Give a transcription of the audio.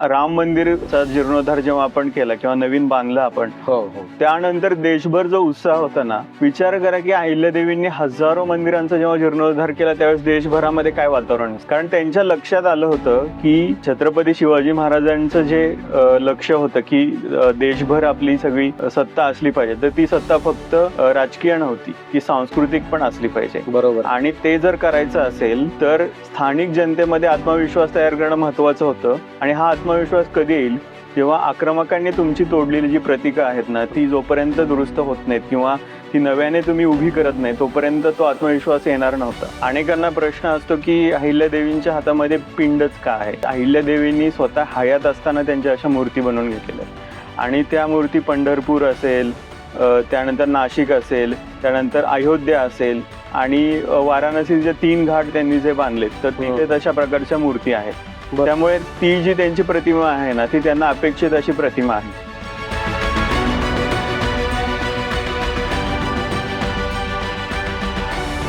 राम मंदिरचा जीर्णोद्धार जेव्हा आपण केला किंवा नवीन बांधलं आपण हो हो. त्यानंतर देशभर जो उत्साह होता ना विचार करा की अहिल्यादेवींनी हजारो मंदिरांचा जेव्हा जीर्णोद्धार केला त्यावेळेस देशभरामध्ये काय वातावरण. कारण त्यांच्या लक्षात आलं होतं की छत्रपती शिवाजी महाराजांचं जे लक्ष होतं की देशभर आपली सगळी सत्ता असली पाहिजे तर ती सत्ता फक्त राजकीय नव्हती ती सांस्कृतिक पण असली पाहिजे. बरोबर. आणि ते जर करायचं असेल तर स्थानिक जनतेमध्ये आत्मविश्वास तयार करणं महत्वाचं होतं. आणि हा आत्मविश्वास कधी येईल? जेव्हा आक्रमकांनी तुमची तोडलेली जी प्रतीकं आहेत ना ती जोपर्यंत दुरुस्त होत नाहीत किंवा ती नव्याने तुम्ही उभी करत नाही तोपर्यंत तो आत्मविश्वास येणार नव्हता. अनेकांना प्रश्न असतो की अहिल्यादेवींच्या हातामध्ये पिंडच का आहे? अहिल्यादेवींनी स्वतः हयात असताना त्यांच्या अशा मूर्ती बनवून घेतलेल्या आहेत. आणि त्या मूर्ती पंढरपूर असेल त्यानंतर नाशिक असेल त्यानंतर अयोध्या असेल आणि वाराणसीचे तीन घाट त्यांनी जे बांधलेत तर तिथे तशा प्रकारच्या मूर्ती आहेत. त्यामुळे ती जी त्यांची प्रतिमा आहे ना ती त्यांना अपेक्षित अशी प्रतिमा आहे.